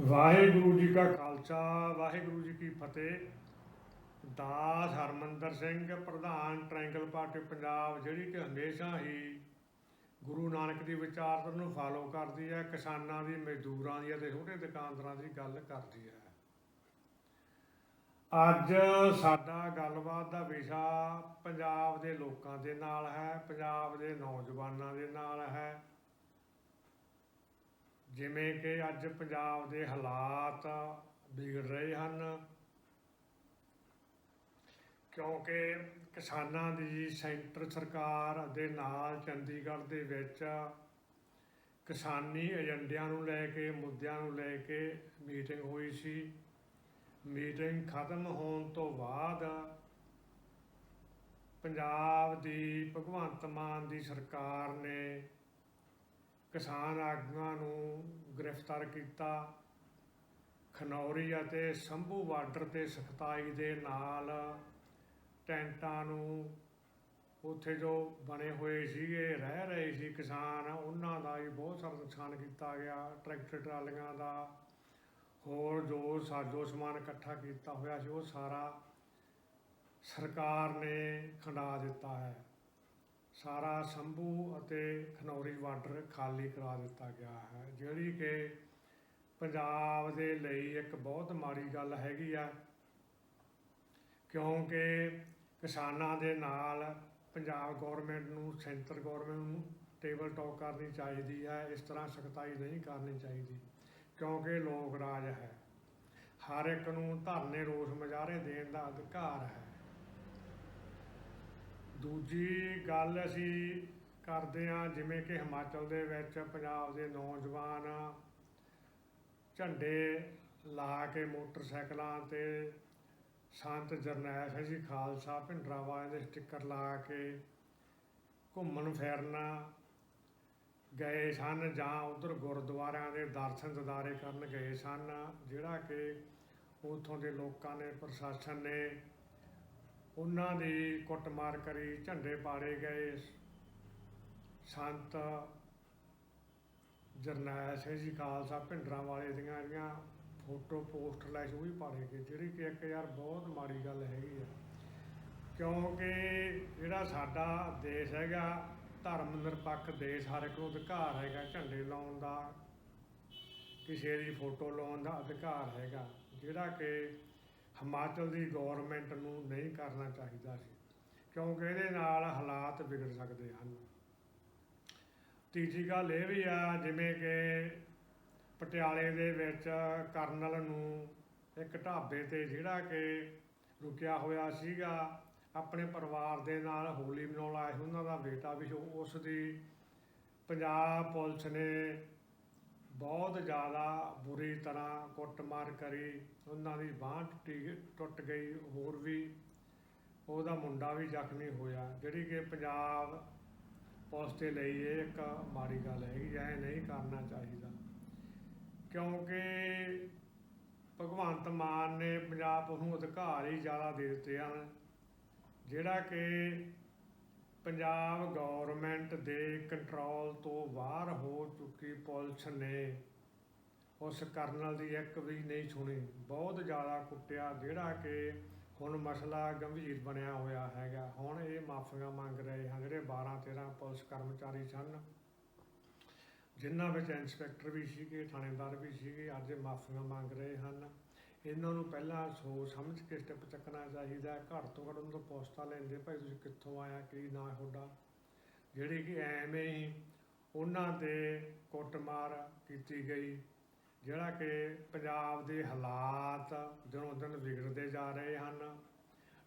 ਵਾਹਿਗੁਰੂ ਜੀ ਕਾ ਖਾਲਸਾ, ਵਾਹਿਗੁਰੂ ਜੀ ਕੀ ਫਤਿਹ। ਦਾਸ ਹਰਮੰਦਰ ਸਿੰਘ, ਪ੍ਰਧਾਨ triangle party Punjab, ਜਿਹੜੀ ਕਿ ਹਮੇਸ਼ਾ ਹੀ ਗੁਰੂ ਨਾਨਕ ਦੀ ਵਿਚਾਰਧਾਰਾ ਨੂੰ ਫਾਲੋ ਕਰਦੀ ਹੈ, ਕਿਸਾਨਾਂ ਦੀ, ਮਜ਼ਦੂਰਾਂ ਦੀ ਅਤੇ ਛੋਟੇ ਦੁਕਾਨਦਾਰਾਂ ਦੀ ਗੱਲ ਕਰਦੀ ਹੈ। ਅੱਜ ਸਾਡਾ ਗੱਲਬਾਤ ਦਾ ਵਿਸ਼ਾ ਪੰਜਾਬ ਦੇ ਲੋਕਾਂ ਦੇ ਨਾਲ ਹੈ, ਪੰਜਾਬ ਦੇ ਨੌਜਵਾਨਾਂ ਦੇ ਨਾਲ ਹੈ। ਜਿਵੇਂ ਕਿ ਅੱਜ ਪੰਜਾਬ ਦੇ ਹਾਲਾਤ ਵਿਗੜ ਰਹੇ ਹਨ। ਕਿਉਂਕਿ ਕਿਸਾਨਾਂ ਦੀ ਸੈਂਟਰ ਸਰਕਾਰ ਦੇ ਨਾਲ ਚੰਡੀਗੜ੍ਹ ਦੇ ਵਿੱਚ ਕਿਸਾਨੀ ਏਜੰਡਿਆਂ ਨੂੰ ਲੈ ਕੇ, ਮੁੱਦਿਆਂ ਨੂੰ ਲੈ ਕੇ ਮੀਟਿੰਗ ਹੋਈ ਸੀ। ਮੀਟਿੰਗ ਖਤਮ ਹੋਣ ਤੋਂ ਬਾਅਦ ਪੰਜਾਬ ਦੀ ਭਗਵੰਤ ਮਾਨ ਦੀ ਸਰਕਾਰ ਨੇ ਕਿਸਾਨ ਆਗੂਆਂ ਨੂੰ ਗ੍ਰਿਫਤਾਰ ਕੀਤਾ। ਖਨੌਰੀ ਅਤੇ ਸੰਭੂ ਬਾਰਡਰ ਤੇ ਸਖਤਾਈ ਦੇ ਨਾਲ ਟੈਂਟਾਂ ਨੂੰ ਉੱਥੇ ਜੋ ਬਣੇ ਹੋਏ ਸੀਗੇ, ਰਹਿ ਰਹੇ ਸੀ ਕਿਸਾਨ, ਉਹਨਾਂ ਦਾ ਵੀ ਬਹੁਤ ਸਾਰਾ ਨੁਕਸਾਨ ਕੀਤਾ ਗਿਆ। ਟਰੈਕਟਰ ਟਰਾਲੀਆਂ ਦਾ ਹੋਰ ਜੋ ਸਾਜੋ ਸਮਾਨ ਇਕੱਠਾ ਕੀਤਾ ਹੋਇਆ ਸੀ, ਉਹ ਸਾਰਾ ਸਰਕਾਰ ਨੇ ਖੰਡਾ ਦਿੱਤਾ ਹੈ। ਸਾਰਾ ਸੰਭੂ ਅਤੇ ਖਨੌਰੀ ਬਾਰਡਰ ਖਾਲੀ ਕਰਾ ਦਿੱਤਾ ਗਿਆ ਹੈ, ਜਿਹੜੀ ਕਿ ਪੰਜਾਬ ਦੇ ਲਈ ਇੱਕ ਬਹੁਤ ਮਾੜੀ ਗੱਲ ਹੈਗੀ ਆ, ਕਿਉਂਕਿ ਕਿਸਾਨਾਂ ਦੇ ਨਾਲ ਪੰਜਾਬ ਗਵਰਨਮੈਂਟ ਨੂੰ, ਸੈਂਟਰ ਗਵਰਨਮੈਂਟ ਨੂੰ ਟੇਬਲ ਟਾਕ ਕਰਨੀ ਚਾਹੀਦੀ ਹੈ, ਇਸ ਤਰ੍ਹਾਂ ਸਖਤਾਈ ਨਹੀਂ ਕਰਨੀ ਚਾਹੀਦੀ, ਕਿਉਂਕਿ ਲੋਕ ਰਾਜ ਹੈ। ਹਰ ਇੱਕ ਨੂੰ ਧਰਨੇ ਰੋਸ ਮੁਜ਼ਾਹਰੇ ਦੇਣ ਦਾ ਅਧਿਕਾਰ ਹੈ। ਦੂਜੀ ਗੱਲ ਅਸੀਂ ਕਰਦੇ ਹਾਂ, ਜਿਵੇਂ ਕਿ ਹਿਮਾਚਲ ਦੇ ਵਿੱਚ ਪੰਜਾਬ ਦੇ ਨੌਜਵਾਨ ਝੰਡੇ ਲਾ ਕੇ ਮੋਟਰਸਾਈਕਲਾਂ ਤੇ ਸੰਤ ਜਰਨੈਲ ਸਿੰਘ ਜੀ ਖਾਲਸਾ, ਭਿੰਡਰਾਵਾਲੇ ਦੇ ਸਟicker ਲਾ ਕੇ ਘੁੰਮਣ ਫਿਰਨਾ ਗਏ ਸਨ ਜਾਂ ਉਧਰ ਗੁਰਦੁਆਰਿਆਂ ਦੇ ਦਰਸ਼ਨ ਦਿਦਾਰੇ ਕਰਨ ਗਏ ਸਨ, ਜਿਹੜਾ ਕਿ ਉਥੋਂ ਦੇ ਲੋਕਾਂ ਨੇ, ਪ੍ਰਸ਼ਾਸਨ ਨੇ ਉਹਨਾਂ ਦੀ ਕੁੱਟਮਾਰ ਕਰੀ, ਝੰਡੇ ਪਾੜੇ ਗਏ। ਸੰਤ ਜਰਨੈਲ ਸਿੰਘ ਜੀ ਖਾਲਸਾ ਭਿੰਡਰਾਂ ਵਾਲੇ ਦੀਆਂ ਜਿਹੜੀਆਂ ਫੋਟੋ ਪੋਸਟਰ ਲੈ ਸੀ ਉਹ ਵੀ ਪਾੜੇ ਗਏ, ਜਿਹੜੀ ਕਿ ਇੱਕ ਯਾਰ ਬਹੁਤ ਮਾੜੀ ਗੱਲ ਹੈਗੀ ਆ। ਕਿਉਂਕਿ ਜਿਹੜਾ ਸਾਡਾ ਦੇਸ਼ ਹੈਗਾ, ਧਰਮ ਨਿਰਪੱਖ ਦੇਸ਼, ਹਰ ਇੱਕ ਨੂੰ ਅਧਿਕਾਰ ਹੈਗਾ ਝੰਡੇ ਲਾਉਣ ਦਾ, ਕਿਸੇ ਦੀ ਫੋਟੋ ਲਾਉਣ ਦਾ ਅਧਿਕਾਰ ਹੈਗਾ। ਜਿਹੜਾ ਕਿ ਹਿਮਾਚਲ ਦੀ ਗਵਰਨਮੈਂਟ ਨੂੰ ਨਹੀਂ ਕਰਨਾ ਚਾਹੀਦਾ ਸੀ ਕਿਉਂਕਿ ਇਹਦੇ ਨਾਲ ਹਾਲਾਤ ਵਿਗੜ ਸਕਦੇ ਹਨ। ਤੀਜੀ ਗੱਲ ਇਹ ਵੀ ਆ ਜਿਵੇਂ ਕਿ ਪਟਿਆਲੇ ਦੇ ਵਿੱਚ ਕਰਨਲ ਨੂੰ ਇੱਕ ਢਾਬੇ ਤੇ ਜਿਹੜਾ ਕਿ ਰੁਕਿਆ ਹੋਇਆ ਸੀਗਾ ਆਪਣੇ ਪਰਿਵਾਰ ਦੇ ਨਾਲ ਹੋਲੀ ਮਨਾਉਣ ਆਇਆ ਉਹਨਾਂ ਦਾ ਬੇਟਾ ਵੀ ਸੀ, ਉਸ ਦੀ ਪੰਜਾਬ ਪੁਲਿਸ ਨੇ ਬਹੁਤ ਜ਼ਿਆਦਾ ਬੁਰੀ ਤਰ੍ਹਾਂ ਕੁੱਟਮਾਰ ਕਰੀ, ਉਹਨਾਂ ਦੀ ਬਾਂਹ ਟੁੱਟੀ ਟੁੱਟ ਗਈ, ਹੋਰ ਵੀ ਉਹਦਾ ਮੁੰਡਾ ਵੀ ਜ਼ਖਮੀ ਹੋਇਆ। ਜਿਹੜੀ ਕਿ ਪੰਜਾਬ ਪੁਲਿਸ ਦੇ ਲਈ ਇਹ ਇੱਕ ਮਾੜੀ ਗੱਲ ਹੈਗੀ ਐ ਨਹੀਂ ਕਰਨਾ ਚਾਹੀਦਾ। ਕਿਉਂਕਿ ਭਗਵੰਤ ਮਾਨ ਨੇ ਪੰਜਾਬ ਨੂੰ ਅਧਿਕਾਰ ਹੀ ਜ਼ਿਆਦਾ ਦੇ ਦਿੱਤੇ ਹਨ। ਜਿਹੜਾ ਕਿ ਪੰਜਾਬ ਗੌਰਮੈਂਟ ਦੇ ਕੰਟਰੋਲ ਤੋਂ ਬਾਹਰ ਹੋ ਚੁੱਕੀ ਪੁਲਿਸ ਨੇ ਉਸ ਕਰਨਲ ਦੀ ਇੱਕ ਵੀ ਨਹੀਂ ਸੁਣੀ। ਬਹੁਤ ਜ਼ਿਆਦਾ ਕੁੱਟਿਆ, ਜਿਹੜਾ ਕਿ ਹੁਣ ਮਸਲਾ ਗੰਭੀਰ ਬਣਿਆ ਹੋਇਆ ਹੈਗਾ। ਹੁਣ ਇਹ ਮਾਫੀਆਂ ਮੰਗ ਰਹੇ ਹਨ, ਜਿਹੜੇ 12 13 ਪੁਲਿਸ ਕਰਮਚਾਰੀ ਸਨ, ਜਿਨ੍ਹਾਂ ਵਿੱਚ ਇੰਸਪੈਕਟਰ ਵੀ ਸੀਗੇ, ਥਾਣੇਦਾਰ ਵੀ ਸੀਗੇ, ਅੱਜ ਮਾਫੀਆਂ ਮੰਗ ਰਹੇ ਹਨ। ਇਹਨਾਂ ਨੂੰ ਪਹਿਲਾਂ ਸੋਚ ਸਮਝ ਕੇ ਸਟੈਪ ਚੱਕਣਾ ਚਾਹੀਦਾ ਘੱਟ ਤੋਂ ਘੱਟ ਉਹਨਾਂ ਤੋਂ ਪੋਸਟਾਂ ਲੈਂਦੇ, ਭਾਈ ਤੁਸੀਂ ਕਿੱਥੋਂ ਆਇਆ, ਕੀ ਨਾਂ ਤੁਹਾਡਾ? ਜਿਹੜੀ ਕਿ ਐਵੇਂ ਹੀ ਉਹਨਾਂ ਤੇ ਕੁੱਟਮਾਰ ਕੀਤੀ ਗਈ, ਜਿਹੜਾ ਕਿ ਪੰਜਾਬ ਦੇ ਹਾਲਾਤ ਦਿਨੋਂ ਦਿਨ ਵਿਗੜਦੇ ਜਾ ਰਹੇ ਹਨ।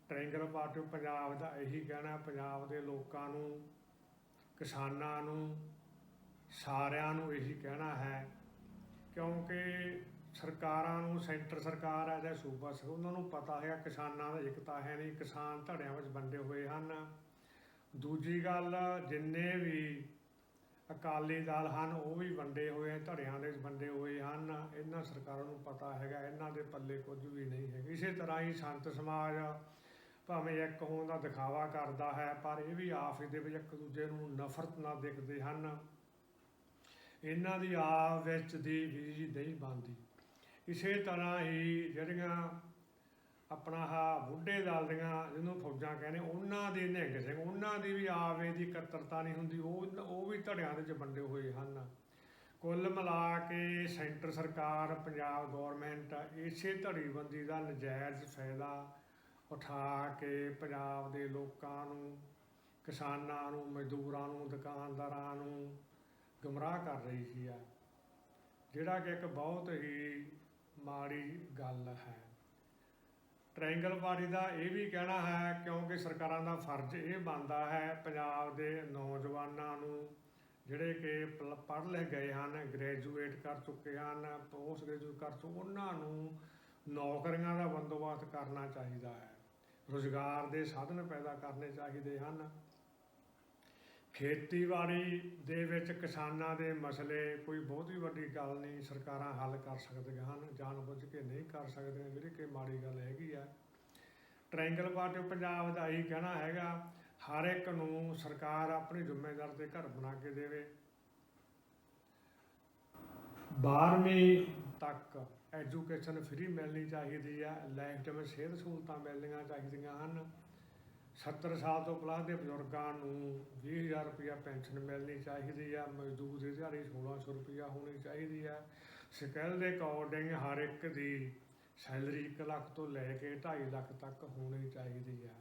ਟ੍ਰਾਇੰਗਲ ਪਾਰਟੀ ਪੰਜਾਬ ਦਾ ਇਹੀ ਕਹਿਣਾ ਪੰਜਾਬ ਦੇ ਲੋਕਾਂ ਨੂੰ, ਕਿਸਾਨਾਂ ਨੂੰ, ਸਾਰਿਆਂ ਨੂੰ ਇਹੀ ਕਹਿਣਾ ਹੈ, ਕਿਉਂਕਿ ਸਰਕਾਰਾਂ ਨੂੰ, ਸੈਂਟਰ ਸਰਕਾਰ ਹੈ ਜਾਂ ਸੂਬਾ ਸਰਕਾਰ ਉਹਨਾਂ ਨੂੰ ਪਤਾ ਹੈ ਕਿਸਾਨਾਂ ਦਾ ਏਕਤਾ ਹੈ ਨਹੀਂ, ਕਿਸਾਨ ਧੜਿਆਂ ਵਿੱਚ ਵੰਡੇ ਹੋਏ ਹਨ। ਦੂਜੀ ਗੱਲ, ਜਿੰਨੇ ਵੀ ਅਕਾਲੀ ਦਲ ਹਨ, ਉਹ ਵੀ ਵੰਡੇ ਹੋਏ ਧੜਿਆਂ ਦੇ ਵੰਡੇ ਹੋਏ ਹਨ। ਇਹਨਾਂ ਸਰਕਾਰਾਂ ਨੂੰ ਪਤਾ ਹੈਗਾ, ਇਹਨਾਂ ਦੇ ਪੱਲੇ ਕੁਝ ਵੀ ਨਹੀਂ ਹੈ ਇਸੇ ਤਰ੍ਹਾਂ ਹੀ ਸੰਤ ਸਮਾਜ ਭਾਵੇਂ ਇੱਕ ਹੋਣ ਦਾ ਦਿਖਾਵਾ ਕਰਦਾ ਹੈ, ਪਰ ਇਹ ਵੀ ਆਪਸ ਦੇ ਵਿੱਚ ਇੱਕ ਦੂਜੇ ਨੂੰ ਨਫ਼ਰਤ ਨਾਲ ਦੇਖਦੇ ਹਨ। ਇਹਨਾਂ ਦੀ ਆਪ ਵਿੱਚ ਦੀ ਵੀ ਨਹੀਂ ਬਣਦੀ। ਇਸੇ ਤਰ੍ਹਾਂ ਹੀ ਜਿਹੜੀਆਂ ਆਪਣਾ ਹਾ ਬੁੱਢੇ ਦਲ ਦੀਆਂ ਜਿਹਨੂੰ ਫੌਜਾਂ ਕਹਿੰਦੇ, ਉਹਨਾਂ ਦੇ ਨਿਹੰਗ ਸਿੰਘ, ਉਹਨਾਂ ਦੀ ਵੀ ਆਵੇ ਦੀ ਇਕੱਤਰਤਾ ਨਹੀਂ ਹੁੰਦੀ, ਉਹ ਉਹ ਵੀ ਧੜਿਆਂ ਦੇ ਵਿੱਚ ਵੰਡੇ ਹੋਏ ਹਨ। ਕੁੱਲ ਮਿਲਾ ਕੇ ਸੈਂਟਰ ਸਰਕਾਰ, ਪੰਜਾਬ ਗਵਰਨਮੈਂਟ ਇਸੇ ਧੜੀਬੰਦੀ ਦਾ ਨਜਾਇਜ਼ ਫਾਇਦਾ ਉਠਾ ਕੇ ਪੰਜਾਬ ਦੇ ਲੋਕਾਂ ਨੂੰ, ਕਿਸਾਨਾਂ ਨੂੰ, ਮਜ਼ਦੂਰਾਂ ਨੂੰ, ਦੁਕਾਨਦਾਰਾਂ ਨੂੰ ਗਮਰਾਹ ਕਰ ਰਹੀ ਸੀ ਆ। ਜਿਹੜਾ ਕਿ ਇੱਕ ਬਹੁਤ ਹੀ ਮਾੜੀ ਗੱਲ ਹੈ। ਟ੍ਰਾਇੰਗਲ ਪਾਰਟੀ ਦਾ ਇਹ ਵੀ ਕਹਿਣਾ ਹੈ, ਕਿਉਂਕਿ ਸਰਕਾਰਾਂ ਦਾ ਫਰਜ਼ ਇਹ ਬਣਦਾ ਹੈ, ਪੰਜਾਬ ਦੇ ਨੌਜਵਾਨਾਂ ਨੂੰ ਜਿਹੜੇ ਕਿ ਪੜ੍ਹ ਲਿਖ ਗਏ ਹਨ ਗ੍ਰੈਜੂਏਟ ਕਰ ਚੁੱਕੇ ਹਨ ਪੋਸਟ ਗ੍ਰੈਜੂਏਟ ਕਰ ਚੁੱਕੇ ਉਹਨਾਂ ਨੂੰ ਨੌਕਰੀਆਂ ਦਾ ਬੰਦੋਬਸਤ ਕਰਨਾ ਚਾਹੀਦਾ ਹੈ। ਰੁਜ਼ਗਾਰ ਦੇ ਸਾਧਨ ਪੈਦਾ ਕਰਨੇ ਚਾਹੀਦੇ ਹਨ। ਖੇਤੀਬਾੜੀ ਦੇ ਵਿੱਚ ਕਿਸਾਨਾਂ ਦੇ ਮਸਲੇ ਕੋਈ ਬਹੁਤੀ ਵੱਡੀ ਗੱਲ ਨਹੀਂ, ਸਰਕਾਰਾਂ ਹੱਲ ਕਰ ਸਕਦੀਆਂ ਹਨ, ਜਾਣਬੁੱਝ ਕੇ ਨਹੀਂ ਕਰ ਸਕਦੀਆਂ, ਜਿਹੜੀ ਕਿ ਮਾੜੀ ਗੱਲ ਹੈਗੀ ਆ। ਟ੍ਰਾਇੰਗਲ ਪਾਰਟੀ ਪੰਜਾਬ ਦਾ ਹੀ ਕਹਿਣਾ ਹੈਗਾ, ਹਰ ਇੱਕ ਨੂੰ ਸਰਕਾਰ ਆਪਣੀ ਜ਼ਿੰਮੇਵਾਰ ਤੇ ਘਰ ਬਣਾ ਕੇ ਦੇਵੇ। 12ਵੀਂ ਤੱਕ ਐਜੂਕੇਸ਼ਨ ਫ੍ਰੀ ਮਿਲਣੀ ਚਾਹੀਦੀ ਹੈ ਲਾਈਫ ਟਾਈਮ ਸਿਹਤ ਸਹੂਲਤਾਂ ਮਿਲਣੀਆਂ ਚਾਹੀਦੀਆਂ ਹਨ। 70 ਸਾਲ ਤੋਂ ਪਲੱਸ ਦੇ ਬਜ਼ੁਰਗਾਂ ਨੂੰ 20000 ਰੁਪਇਆ ਪੈਨਸ਼ਨ ਮਿਲਣੀ ਚਾਹੀਦੀ ਆ, ਮਜ਼ਦੂਰ ਦੀ ਦਿਹਾੜੀ 1600 ਰੁਪਇਆ ਹੋਣੀ ਚਾਹੀਦੀ ਆ। ਸਕਿੱਲ ਦੇ ਅਕੋਰਡਿੰਗ ਹਰ ਇੱਕ ਦੀ ਸੈਲਰੀ 1 ਲੱਖ ਤੋਂ ਲੈ ਕੇ 2.5 ਲੱਖ ਤੱਕ ਹੋਣੀ ਚਾਹੀਦੀ ਆ।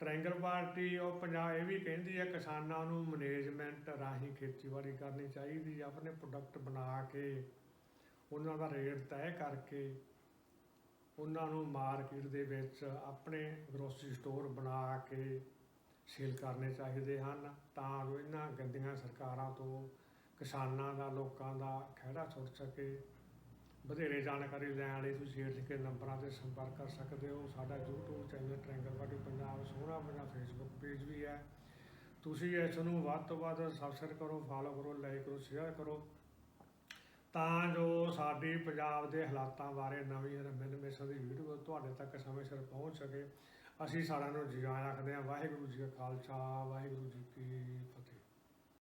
ਟ੍ਰਾਇੰਗਲ ਪਾਰਟੀ ਉਹ ਪੰਜਾਬ ਇਹ ਵੀ ਕਹਿੰਦੀ ਹੈ ਕਿਸਾਨਾਂ ਨੂੰ ਮੈਨੇਜਮੈਂਟ ਰਾਹੀਂ ਖੇਤੀਬਾੜੀ ਕਰਨੀ ਚਾਹੀਦੀ ਆ, ਆਪਣੇ ਪ੍ਰੋਡਕਟ ਬਣਾ ਕੇ ਉਹਨਾਂ ਦਾ ਰੇਟ ਤੈਅ ਕਰਕੇ ਉਹਨਾਂ ਨੂੰ ਮਾਰਕੀਟ ਦੇ ਵਿੱਚ ਆਪਣੇ ਗਰੋਸਰੀ ਸਟੋਰ ਬਣਾ ਕੇ ਸੇਲ ਕਰਨੇ ਚਾਹੀਦੇ ਹਨ ਤਾਂ ਜੋ ਇਹਨਾਂ ਗੰਦੀਆਂ ਸਰਕਾਰਾਂ ਤੋਂ ਕਿਸਾਨਾਂ ਦਾ, ਲੋਕਾਂ ਦਾ ਖਹਿੜਾ ਛੁੱਟ ਸਕੇ। ਵਧੇਰੇ ਜਾਣਕਾਰੀ ਲੈਣ ਲਈ ਤੁਸੀਂ ਹੇਠ ਲਿਖੇ ਨੰਬਰਾਂ ਤੇ ਸੰਪਰਕ ਕਰ ਸਕਦੇ ਹੋ। ਸਾਡਾ YouTube ਚੈਨਲ ਟ੍ਰੈਂਗਲ ਵਾਡੀ ਪੰਜਾਬ, ਸੋਹਣਾ ਪੰਜਾਬ Facebook ਪੇਜ ਵੀ ਹੈ। ਤੁਸੀਂ ਇਸ ਨੂੰ ਵੱਧ ਤੋਂ ਵੱਧ ਸਬਸਕ੍ਰਾਈਬ ਕਰੋ ਫਾਲੋ ਕਰੋ ਲਾਈਕ ਕਰੋ ਸ਼ੇਅਰ ਕਰੋ। ਤਾਂ ਜੋ ਸਾਡੀ ਪੰਜਾਬ ਦੇ ਹਾਲਾਤਾਂ ਬਾਰੇ ਨਵੀਂ ਇਨਫੋਰਮੇਸ਼ਨ ਦੀ ਵੀਡੀਓ ਤੁਹਾਡੇ ਤੱਕ ਸਮੇਂ ਸਿਰ ਪਹੁੰਚ ਸਕੇ। ਅਸੀਂ ਸਾਰਿਆਂ ਨੂੰ ਜੀ ਰੱਖਦੇ ਹਾਂ, ਵਾਹਿਗੁਰੂ ਜੀ ਕਾ ਖਾਲਸਾ, ਵਾਹਿਗੁਰੂ ਜੀ ਕੀ ਫਤਿਹ।